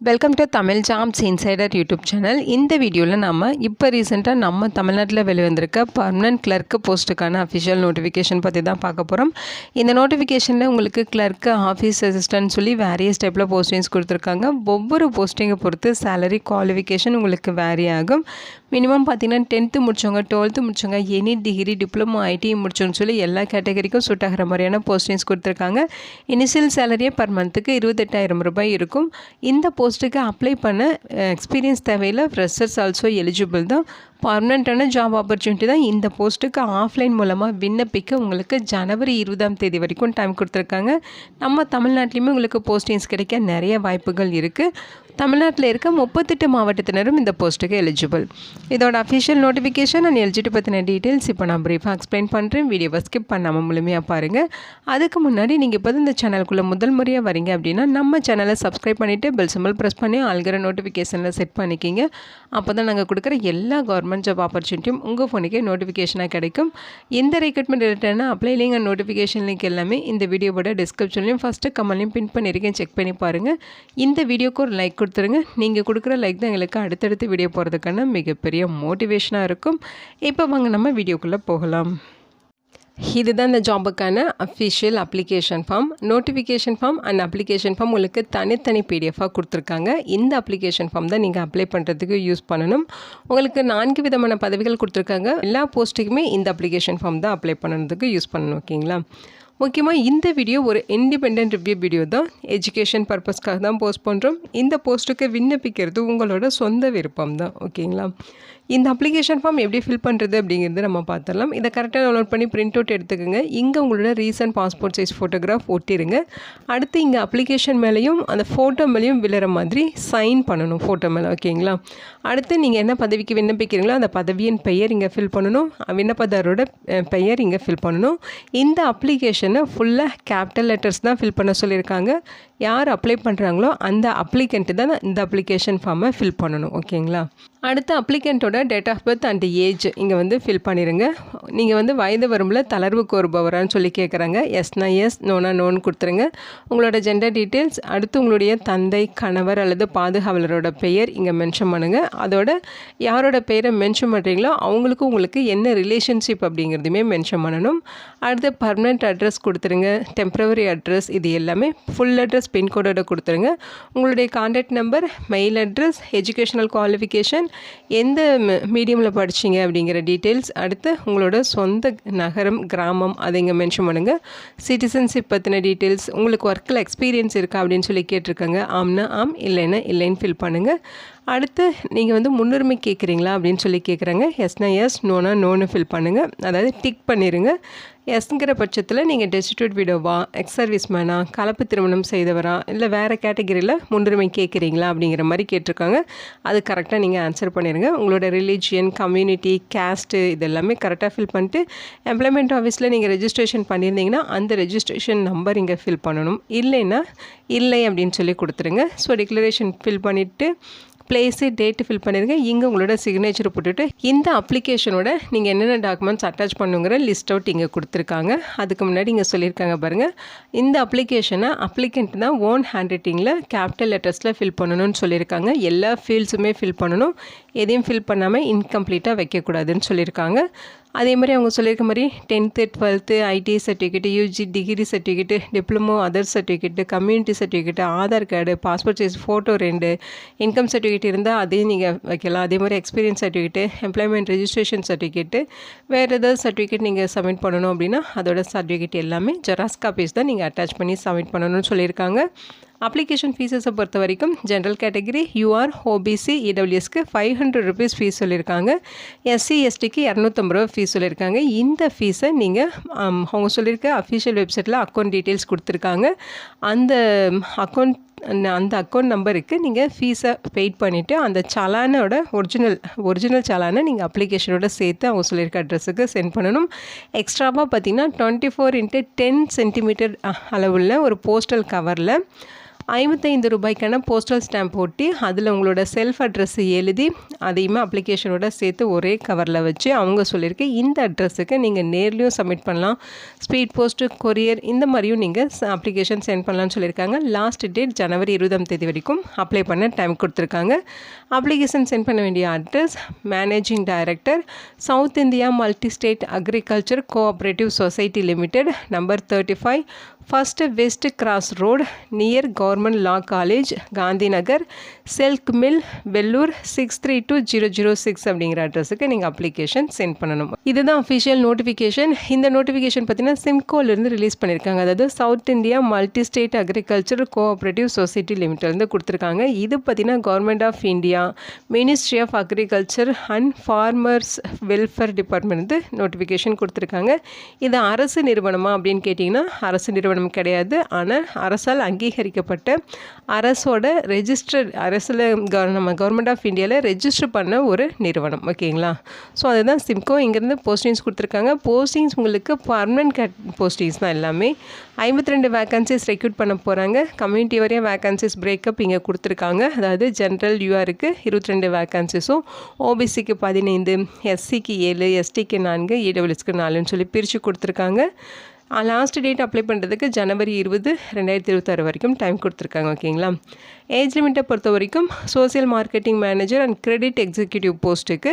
Welcome to Tamil jams insider YouTube channel இந்த வீடியோவில் நம்ம இப்போ ரீசெண்டாக நம்ம தமிழ்நாட்டில் வெளிவந்திருக்க பர்மனன்ட் கிளர்க்கு போஸ்ட்டுக்கான அஃபிஷியல் நோட்டிஃபிகேஷன் பற்றி தான் பார்க்க போகிறோம் இந்த நோட்டிஃபிகேஷனில் உங்களுக்கு கிளர்க்கு ஆஃபீஸ் அசிஸ்டன்ட் சொல்லி வேரியஸ் டைப்பில் போஸ்டிங்ஸ் கொடுத்துருக்காங்க. ஒவ்வொரு போஸ்டிங்கை பொறுத்து சேலரி குவாலிஃபிகேஷன் உங்களுக்கு வேரி ஆகும். மினிமம் பார்த்தீங்கன்னா டென்த்து முடிச்சவங்க டுவெல்த்து முடிச்சவங்க எனி டிகிரி டிப்ளமோ ஐடி முடிச்சோன்னு சொல்லி எல்லா கேட்டகரிக்கும் சூட் ஆகிற மாதிரியான போஸ்டிங்ஸ் கொடுத்துருக்காங்க. இனிஷியல் சேலரியே பர் மந்த்துக்கு இருபத்தெட்டாயிரம் ரூபாய் இருக்கும். இந்த போஸ்ட்டுக்கு அப்ளை பண்ண எக்ஸ்பீரியன்ஸ் தேவையில் ஃப்ரெஷர்ஸ் ஆல்சோ எலிஜிபிள் தான். பர்மனெண்ட்டான ஜாப் ஆப்பர்ச்சுனிட்டி தான் இந்த போஸ்ட்டுக்கு ஆஃப்லைன் மூலமாக விண்ணப்பிக்க உங்களுக்கு ஜனவரி இருபதாம் தேதி வரைக்கும் டைம் கொடுத்துருக்காங்க. நம்ம தமிழ்நாட்டிலையுமே உங்களுக்கு போஸ்டிங்ஸ் கிடைக்க நிறைய வாய்ப்புகள் இருக்குது தமிழ்நாட்டில் இருக்க முப்பத்தெட்டு மாவட்டத்தினரும் இந்த போஸ்ட்டுக்கு எலிஜிபிள் இதோட அஃபிஷியல் நோட்டிஃபிகேஷன் அண்ட் எலிஜிட்டு பற்றின டீட்டெயில்ஸ் இப்போ நான் ப்ரீஃபாக எக்ஸ்பிளைன் பண்ணுறேன் வீடியோவை ஸ்கிப் பண்ணாமல் முழுமையாக பாருங்கள் அதுக்கு முன்னாடி நீங்கள் இப்போ இந்த சேனலுக்குள்ளே முதல் முறையாக வரீங்க அப்படின்னா நம்ம சேனலை சப்ஸ்கிரைப் பண்ணிவிட்டு பெல் சிம்பிள் ப்ரெஸ் பண்ணி ஆல்கிற நோட்டிஃபிகேஷனில் செட் பண்ணிக்கிங்க. அப்போ தான் நாங்கள் கொடுக்குற எல்லா கவர்மெண்ட் ஜாப் ஆப்பர்ச்சுனிட்டியும் உங்கள் ஃபோனுக்கே நோட்டிஃபிகேஷனாக கிடைக்கும். இந்த ரெக்ரூட்மெண்ட் ரிலேட்டடான apply link and notification link எல்லாமே இந்த வீடியோவோட டிஸ்கிரிப்ஷன்லையும் ஃபஸ்ட்டு கமெண்ட்லையும் பின் பண்ணியிருக்கேன் செக் பண்ணி பாருங்கள் இந்த வீடியோக்கு ஒரு லைக் கொடுத்துருங்க. நீங்கள் கொடுக்குற லைக் தான் எங்களுக்கு அடுத்தடுத்து வீடியோ போகிறதுக்கான மிகப்பெரிய மோட்டிவேஷனாக இருக்கும். இப்போ வாங்க நம்ம வீடியோக்குள்ளே போகலாம். இதுதான் இந்த ஜாபுக்கான official application form notification form and application form உங்களுக்கு தனித்தனி பிடிஎஃபாக கொடுத்துருக்காங்க. இந்த அப்ளிகேஷன் ஃபார்ம் தான் நீங்கள் அப்ளை பண்ணுறதுக்கு யூஸ் பண்ணணும். உங்களுக்கு நான்கு விதமான பதவிகள் கொடுத்துருக்காங்க. எல்லா போஸ்ட்டுக்குமே இந்த அப்ளிகேஷன் ஃபார்ம் தான் அப்ளை பண்ணுறதுக்கு யூஸ் பண்ணணும் ஓகேங்களா? முக்கியமாக இந்த வீடியோ ஒரு இண்டிபெண்ட் ரிவ்யூ வீடியோ தான். எஜுகேஷன் பர்பஸ்க்காக தான் போஸ்ட் பண்ணுறோம் இந்த போஸ்ட்டுக்கு விண்ணப்பிக்கிறது உங்களோட சொந்த விருப்பம் தான் ஓகேங்களா? இந்த அப்ளிகேஷன் ஃபார்ம் எப்படி ஃபில் பண்ணுறது அப்படிங்கிறது நம்ம பார்த்துடலாம். இதை கரெக்டாக டவுன்லோட் பண்ணி பிரிண்ட் அவுட் எடுத்துக்கோங்க. இங்கே உங்களோட ரீசன்ட் பாஸ்போர்ட் சைஸ் ஃபோட்டோகிராஃப் ஒட்டிடுங்க அடுத்து இங்கே அப்ளிகேஷன் மேலேயும் அந்த ஃபோட்டோ மேலேயும் விழுற மாதிரி சைன் பண்ணணும் ஃபோட்டோ மேலே ஓகேங்களா அடுத்து நீங்கள் என்ன பதவிக்கு விண்ணப்பிக்கிறீங்களோ அந்த பதவியின் பெயர் இங்கே ஃபில் பண்ணணும். விண்ணப்பதாரோட பெயர் இங்கே ஃபில் பண்ணணும். இந்த அப்ளிகேஷனை ஃபுல்லாக கேபிட்டல் லெட்டர்ஸ் தான் ஃபில் பண்ண சொல்லியிருக்காங்க. யார் அப்ளை பண்ணுறாங்களோ அந்த அப்ளிகண்ட்டு தான் இந்த அப்ளிகேஷன் ஃபார்மை ஃபில் பண்ணணும் ஓகேங்களா அடுத்து அப்ளிகண்ட்டோட date of birth and age இங்கே வந்து ஃபில் பண்ணிடுங்க நீங்கள் வந்து வயது வரம்பில் தளர்வு கோருபவரான்னு சொல்லி கேட்குறாங்க எஸ்னா எஸ் நோனா நோன் கொடுத்துருங்க. உங்களோட ஜெண்டர் டீட்டெயில்ஸ் அடுத்து உங்களுடைய தந்தை கணவர் அல்லது பாதுகாவலரோட பெயர் இங்கே மென்ஷன் பண்ணுங்கள் அதோட யாரோட பெயரை மென்ஷன் பண்ணுறீங்களோ அவங்களுக்கு உங்களுக்கு என்ன ரிலேஷன்ஷிப் அப்படிங்கிறதுமே மென்ஷன் பண்ணணும். அடுத்து பர்மனெண்ட் அட்ரஸ் கொடுத்துருங்க. டெம்ப்ரவரி அட்ரஸ் இது எல்லாமே ஃபுல் அட்ரஸ் பின்கோடோட கொடுத்துருங்க. உங்களுடைய contact number mail address educational qualification எந்த மீடியமில் படிச்சீங்க அப்படிங்கிற டீட்டெயில்ஸ் அடுத்து உங்களோட சொந்த நகரம் கிராமம் அதை இங்கே மென்ஷன் பண்ணுங்கள் சிட்டிசன்ஷிப் பற்றின டீட்டெயில்ஸ் உங்களுக்கு ஒர்க்கில் எக்ஸ்பீரியன்ஸ் இருக்கா அப்படின்னு சொல்லி கேட்டிருக்காங்க. ஆம்னா ஆம் இல்லைன்னா இல்லைன்னு ஃபில் பண்ணுங்கள் அடுத்து நீங்கள் வந்து முன்னுரிமை கேட்குறீங்களா அப்படின்னு சொல்லி கேட்குறாங்க எஸ்னா எஸ் நோனா நோன்னு ஃபில் பண்ணுங்கள் அதாவது டிக் பண்ணிடுங்க எஸ்ங்கிற பட்சத்தில் நீங்கள் டெஸ்டிடியூட் விடோவா எக்ஸ் சர்வீஸ் மேனா கலப்பு திருமணம் செய்தவரா இல்லை வேறு கேட்டகரியில் முன்னுரிமை கேட்குறீங்களா அப்படிங்கிற மாதிரி கேட்டிருக்காங்க. அது கரெக்டாக நீங்கள் ஆன்சர் பண்ணிடுங்க உங்களோட ரிலீஜியன் கம்யூனிட்டி கேஸ்ட்டு இதெல்லாமே கரெக்டாக ஃபில் பண்ணிட்டு எம்ப்ளாய்மெண்ட் ஆஃபீஸில் நீங்கள் ரெஜிஸ்ட்ரேஷன் பண்ணியிருந்தீங்கன்னா அந்த ரெஜிஸ்ட்ரேஷன் நம்பர் இங்கே ஃபில் பண்ணணும். இல்லைன்னா இல்லை அப்படின்னு சொல்லி கொடுத்துருங்க. ஸோ டிக்ளரேஷன் ஃபில் பண்ணிவிட்டு பிளேஸு டேட்டு ஃபில் பண்ணிடுங்க இங்கே உங்களோட சிக்னேச்சர் போட்டுட்டு இந்த அப்ளிகேஷனோட நீங்கள் என்னென்ன டாக்குமெண்ட்ஸ் அட்டாச் பண்ணுங்கிற லிஸ்ட் அவுட் இங்கே கொடுத்துருக்காங்க. அதுக்கு முன்னாடி இங்கே சொல்லியிருக்காங்க பாருங்கள் இந்த அப்ளிகேஷனை அப்ளிகண்ட் தான் ஓன் ஹேண்ட் ரைட்டிங்கில் கேபிட்டல் லெட்டர்ஸில் ஃபில் பண்ணணும்னு சொல்லியிருக்காங்க. எல்லா ஃபீல்ட்ஸுமே ஃபில் பண்ணணும். எதையும் ஃபில் பண்ணாமல் இன்கம்ப்ளீட்டாக வைக்கக்கூடாதுன்னு சொல்லியிருக்காங்க. அதே மாதிரி அவங்க சொல்லியிருக்க மாதிரி tenth twelfth IT certificate UG degree certificate diploma other certificate community certificate Aadhaar card passport size photo ரெண்டு இன்கம் சர்டிஃபிகேட் இருந்தால் அதையும் நீங்கள் வைக்கலாம். அதே மாதிரி experience certificate employment registration certificate வேறு ஏதாவது சர்டிஃபிகேட் நீங்கள் சப்மிட் பண்ணணும் அப்படின்னா அதோட சர்டிஃபிகேட் எல்லாமே ஜெராக்ஸ் காப்பீஸ் தான் நீங்கள் அட்டாச் பண்ணி சப்மிட் பண்ணணும்னு சொல்லியிருக்காங்க. அப்ளிகேஷன் ஃபீஸஸை பொறுத்த வரைக்கும் ஜென்ரல் கேட்டகரி யூஆர் ஓபிசி இடபிள்யூஎஸ்க்கு ஃபைவ் ஹண்ட்ரட் ருபீஸ் ஃபீஸ் சொல்லியிருக்காங்க. எஸ்சி எஸ்டிக்கு இரநூத்தம்பது ரூபா ஃபீஸ் சொல்லியிருக்காங்க. இந்த ஃபீஸை நீங்கள் அவங்க சொல்லியிருக்க அஃபிஷியல் வெப்சைட்டில் அக்கௌண்ட் டீட்டெயில்ஸ் கொடுத்துருக்காங்க. அந்த அக்கௌண்ட் அந்த அக்கௌண்ட் நம்பருக்கு நீங்கள் ஃபீஸை பெய்ட் பண்ணிவிட்டு அந்த சலானோட ஒரிஜினல் ஒரிஜினல் சலானை நீங்கள் அப்ளிகேஷனோட சேர்த்து அவங்க சொல்லியிருக்க அட்ரஸுக்கு சென்ட் பண்ணணும். எக்ஸ்ட்ராவாக பார்த்தீங்கன்னா twenty four into ten centimetre அளவுள்ள ஒரு போஸ்டல் கவரில் ஐம்பத்தைந்து ரூபாய்க்கான போஸ்டல் ஸ்டாம்ப் ஒட்டி அதில் உங்களோட செல்ஃப் அட்ரஸ் எழுதி அதையுமே அப்ளிகேஷனோட சேர்த்து ஒரே கவரில் வச்சு அவங்க சொல்லியிருக்கு இந்த அட்ரஸுக்கு நீங்கள் நேர்லேயும் சப்மிட் பண்ணலாம். ஸ்பீட் போஸ்ட்டு கொரியர் இந்த மாதிரியும் நீங்கள் அப்ளிகேஷன் சென்ட் பண்ணலாம்னு சொல்லியிருக்காங்க லாஸ்ட் டேட் ஜனவரி இருபதாம் தேதி வரைக்கும் அப்ளை பண்ண டைம் கொடுத்துருக்காங்க. அப்ளிகேஷன் சென்ட் பண்ண வேண்டிய address managing director south India multi state agriculture cooperative society limited number thirty five first west cross road near government law college Gandhi Nagar silk mill Vellur six three two zero zero six அப்படிங்கிற அட்ரஸுக்கு நீங்கள் application send பண்ணணும். இதுதான் official notification இந்த notification பார்த்தீங்கன்னா சிம்கோலேருந்து release பண்ணியிருக்காங்க அதாவது south India multi state agriculture cooperative society லிமிட்டிலேருந்து கொடுத்துருக்காங்க. இது பார்த்தீங்கன்னா government of India ministry of agriculture and farmers welfare department வந்து நோட்டிஃபிகேஷன் கொடுத்துருக்காங்க. இது அரசு நிறுவனமா அப்படின்னு கேட்டிங்கன்னா அரசு நிறுவனம் கிடையாது. ஆனால் அரசால் அங்கீகரிக்கப்பட்ட அரசோட ரெஜிஸ்டர் அரசில் நம்ம கவர்மெண்ட் ஆஃப் இந்தியாவில் ரெஜிஸ்டர் பண்ண ஒரு நிறுவனம் ஓகேங்களா? ஸோ அதுதான் சிம்கோ இங்கேருந்து போஸ்டிங்ஸ் கொடுத்துருக்காங்க. போஸ்டிங்ஸ் உங்களுக்கு பர்மனன்ட் கேட் போஸ்டிங்ஸ் தான் எல்லாமே. ஐம்பத்தி ரெண்டு வேக்கன்சிஸ் ரெக்யூட் பண்ண போகிறாங்க கம்யூனிட்டி வரையும் வேக்கன்சிஸ் பிரேக்கப் இங்கே கொடுத்துருக்காங்க. அதாவது ஜென்ரல் யூஆருக்கு இருபத்தி ரெண்டு வேக்கன்சிஸும் ஓபிசிக்கு பதினைந்து எஸ்சிக்கு ஏழு எஸ்டிக்கு நான்கு இடபிள்யூஸ்க்கு நாலுன்னு சொல்லி பிரித்து கொடுத்துருக்காங்க. லாஸ்ட் டேட் அப்ளை பண்ணுறதுக்கு ஜனவரி இருபது ரெண்டாயிரத்தி இருபத்தாறு வரைக்கும் டைம் கொடுத்துருக்காங்க ஓகேங்களா ஏஜ் லிமிட்டை பொறுத்த வரைக்கும் social marketing manager and credit executive போஸ்ட்டுக்கு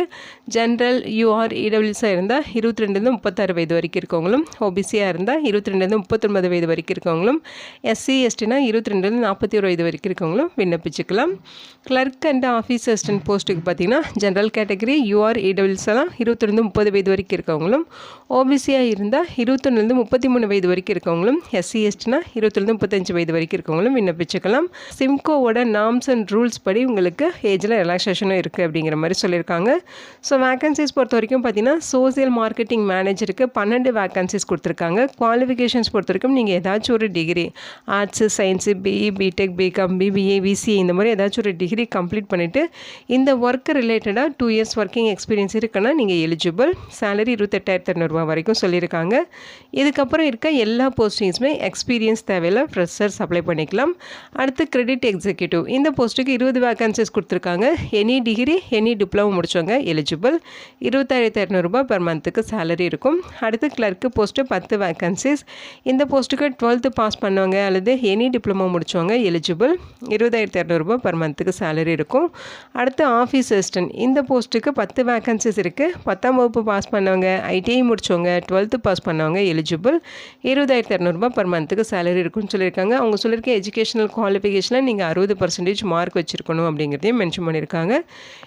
ஜென்ரல் யூஆர் இடபிள்யூஸாக இருந்தால் இருபத்தி ரெண்டுலேருந்து முப்பத்தாறு வயது வரைக்கும் இருக்கவங்களும் ஓபிசியாக இருந்தால் இருபத்தி ரெண்டுலேருந்து முப்பத்தொன்பது வயது வரைக்கும் இருக்கவங்களும் எஸ்சி எஸ்டினா இருபத்தி ரெண்டுலேருந்து நாற்பத்தி ஒரு வயது வரைக்கும் இருக்கவங்களும் விண்ணப்பிச்சுக்கலாம். கிளர்க் அண்ட் ஆஃபீஸ் அசிஸ்டன்ட் போஸ்ட்டுக்கு பார்த்தீங்கன்னா ஜென்ரல் கேட்டகரி யூஆர் இடபிள்யூஸ் எல்லாம் இருபத்தி ரெண்டு முப்பது வயது வரைக்கும் இருக்கவங்களும் ஓபிசியாக இருந்தால் இருபத்தொன்னுலேருந்து முப்பத்தி மூணு வயது வரைக்கும் இருக்கவங்களும் எஸ்சி எஸ்டினா இருபத்தொன்று முப்பத்தஞ்சு வயது வரைக்கும் இருக்கவங்களும் விண்ணப்பிச்சுக்கலாம். சிம்கோவோட நாம்ஸ் அண்ட் ரூல்ஸ் படி உங்களுக்கு ஏஜில் ரிலாக்ஸேஷனும் இருக்குது அப்படிங்கிற மாதிரி சொல்லியிருக்காங்க. ஸோ வேக்கன்சிஸ் பொறுத்த வரைக்கும் பார்த்தீங்கன்னா சோசியல் மார்க்கெட்டிங் மேனேஜருக்கு பன்னெண்டு வேக்கன்சிஸ் கொடுத்துருக்காங்க. குவாலிஃபிகேஷன்ஸ் பொறுத்த வரைக்கும் நீங்கள் ஏதாச்சும் ஒரு degree arts science BE BTech BCom BBA BCA இந்த மாதிரி ஏதாச்சும் ஒரு டிகிரி கம்ப்ளீட் பண்ணிவிட்டு இந்த ஒர்க் ரிலேட்டடாக டூ இயர்ஸ் ஒர்க்கிங் எக்ஸ்பீரியன்ஸ் இருக்குன்னா நீங்கள் எலிஜிபிள் சேலரி இருபத்தெட்டாயிரத்தி இரநூறுவா வரைக்கும் சொல்லியிருக்காங்க. இதுக்கப்புறம் அப்புறம் இருக்க எல்லா போஸ்டிங்ஸுமே எக்ஸ்பீரியன்ஸ் தேவையில்ல ஃப்ரெஷர்ஸ் அப்ளை பண்ணிக்கலாம். அடுத்து கிரெடிட் எக்ஸிக்யூட்டிவ் இந்த போஸ்ட்டுக்கு இருபது வேகன்சிஸ் கொடுத்துருக்காங்க. எனி டிகிரி எனி டிப்ளமோ முடித்தவங்க எலிஜிபிள் இருபத்தாயிரத்தி இரநூறுபா பெர் மந்த்துக்கு சேலரி இருக்கும். அடுத்து கிளர்க்கு போஸ்ட்டு பத்து வேகன்சிஸ் இந்த போஸ்ட்டுக்கு டுவெல்த்து பாஸ் பண்ணவங்க அல்லது எனி டிப்ளமோ முடித்தவங்க எலிஜிபிள் இருபதாயிரத்தி இரநூறுபா பெர் மந்த்துக்கு சேலரி இருக்கும். அடுத்து ஆஃபீஸ் அசிஸ்டன்ட் இந்த போஸ்ட்டுக்கு பத்து வேகன்சிஸ் இருக்குது பத்தாம் வகுப்பு பாஸ் பண்ணவங்க ஐடிஐ முடித்தவங்க டுவெல்த்து பாஸ் பண்ணவங்க எலிஜிபிள் இருபதாயிரத்தி இரநூறுபா பர் மந்த்துக்கு சேலரி இருக்குன்னு சொல்லியிருக்காங்க. அவங்க சொல்லியிருக்க எஜுகேஷனல் குவாலிஃபிகேஷனில் நீங்கள் அறுபது பர்சன்டேஜ் மார்க் வச்சுருக்கணும் அப்படிங்கிறதையும் மென்ஷன் பண்ணியிருக்காங்க.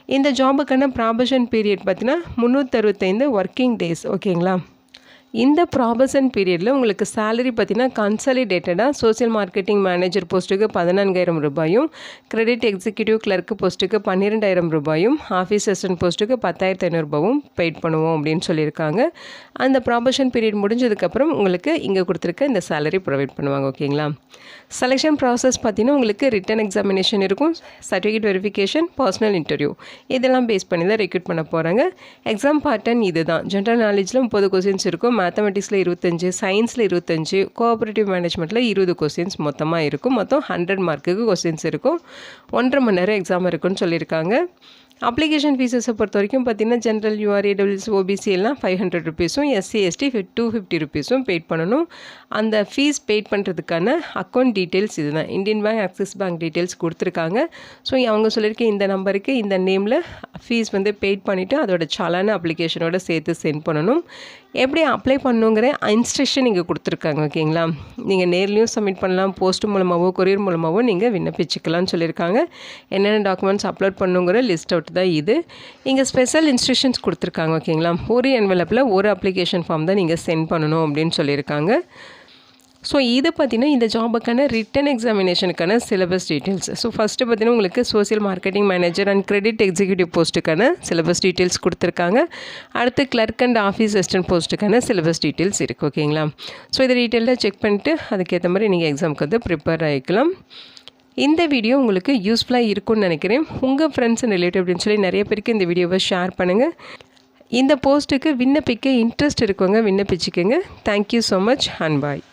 இந்த ஜாபுக்கான ப்ராபஷன் பீரியட் பார்த்தீங்கன்னா முந்நூற்றறுபத்தைந்து ஒர்க்கிங் டேஸ் ஓகேங்களா இந்த ப்ராபசன் பீரியடில் உங்களுக்கு சேலரி பார்த்தீங்கன்னா கன்சாலிடேட்டடாக சோசியல் மார்க்கெட்டிங் மேனேஜர் போஸ்ட்டுக்கு பதினான்காயிரம் ரூபாயும் கிரெடிட் எக்ஸிக்யூட்டிவ் கிளர்க்கு போஸ்ட்டுக்கு பன்னிரெண்டாயிரம் ரூபாயும் ஆஃபீஸ் அசிஸ்டன்ட் போஸ்ட்டுக்கு பத்தாயிரத்து ஐநூறுரூபாவும் பெய்ட் பண்ணுவோம் அப்படின்னு சொல்லியிருக்காங்க. அந்த ப்ராபஷன் பீரியட் முடிஞ்சதுக்கப்புறம் உங்களுக்கு இங்கே கொடுத்துருக்க இந்த சேலரி ப்ரொவைட் பண்ணுவாங்க ஓகேங்களா செலெக்ஷன் ப்ராசஸ் பார்த்தீங்கன்னா உங்களுக்கு ரிட்டன் எக்ஸாமினேஷன் இருக்கும் சர்டிஃபிகேட் வெரிஃபிகேஷன் பர்சனல் இன்டர்வியூ இதெல்லாம் பேஸ் பண்ணி தான் ரெக்ரூட் பண்ண போகிறாங்க எக்ஸாம் பேட்டர்ன் இது தான் ஜென்ரல் நாலேஜில் முப்பது கொஸ்டின்ஸ் இருக்கும். மேத்தமெட்டிக்ஸில் இருபத்தஞ்சு சயின்ஸில் இருபத்தஞ்சு கோஆப்ரேட்டிவ் மேனேஜ்மெண்ட்டில் இருபது கொஸ்டின்ஸ் மொத்தமாக இருக்கும். மொத்தம் ஹண்ட்ரட் மார்க்குக்கு கொஸ்டின்ஸ் இருக்கும். ஒன்றரை மணி நேரம் எக்ஸாம் இருக்குன்னு சொல்லியிருக்காங்க. அப்ளிகேஷன் ஃபீஸஸை பொறுத்த வரைக்கும் பார்த்தீங்கன்னா ஜென்ரல் யூஆர் ஏடபிள்யூஸ் ஓபிசி எல்லாம் ஃபைவ் ஹண்ட்ரட் ருபீஸும் எஸ்சி எஸ்டி டூ ஃபிஃப்டி ருபீஸும் பெய்ட் பண்ணணும். அந்த ஃபீஸ் பெய்ட் பண்ணுறதுக்கான அக்கௌண்ட் டீட்டெயில்ஸ் இதுதான். Indian bank Axis bank details கொடுத்துருக்காங்க. ஸோ அவங்க சொல்லியிருக்க இந்த நம்பருக்கு இந்த நேமில் ஃபீஸ் வந்து பெய்ட் பண்ணிவிட்டு அதோட சலான அப்ளிகேஷனோட சேர்த்து சென்ட் பண்ணணும். எப்படி அப்ளை பண்ணுங்கிற இன்ஸ்ட்ரக்ஷன் இங்கே கொடுத்துருக்காங்க ஓகேங்களா நீங்கள் நேர்லேயும் சப்மிட் பண்ணலாம் போஸ்ட் மூலமாகவோ கொரியர் மூலமாகவோ நீங்கள் விண்ணப்பிச்சுக்கலாம்னு சொல்லியிருக்காங்க. என்னென்ன டாக்குமெண்ட்ஸ் அப்லோட் பண்ணுங்கிற லிஸ்ட் அவுட் தான் இது. இங்கே ஸ்பெஷல் இன்ஸ்ட்ரக்ஷன்ஸ் கொடுத்துருக்காங்க ஓகேங்களா ஒரு என்வெலப்பில் ஒரு அப்ளிகேஷன் ஃபார்ம் தான் நீங்கள் சென்ட் பண்ணணும் அப்படின்னு சொல்லியிருக்காங்க. ஸோ இது பார்த்தீங்கன்னா இந்த ஜாபுக்கான ரிட்டன் எக்ஸாமினேஷனுக்கான சிலபஸ் டீட்டெயில்ஸ் ஸோ ஃபஸ்ட்டு பார்த்தீங்கன்னா உங்களுக்கு social marketing manager and credit executive போஸ்ட்டுக்கான syllabus details கொடுத்துருக்காங்க. அடுத்து கிளர்க் அண்ட் ஆஃபீஸ் அசிஸ்டன்ட் போஸ்ட்டுக்கான சிலபஸ் டீட்டெயில்ஸ் இருக்குது ஓகேங்களா ஸோ இதை டீட்டெயிலாக செக் பண்ணிட்டு அதுக்கேற்ற மாதிரி நீங்கள் எக்ஸாமுக்கு வந்து ப்ரிப்பேர் ஆகிக்கலாம் இந்த வீடியோ உங்களுக்கு யூஸ்ஃபுல்லாக இருக்கும்னு நினைக்கிறேன். உங்கள் ஃப்ரெண்ட்ஸ் அண்ட் ரிலேட்டிவ் அப்படின்னு சொல்லி நிறைய பேருக்கு இந்த வீடியோவை ஷேர் பண்ணுங்கள் இந்த போஸ்ட்டுக்கு விண்ணப்பிக்க இன்ட்ரெஸ்ட் இருக்கவங்க விண்ணப்பிச்சுக்கோங்க. Thank you so much and bye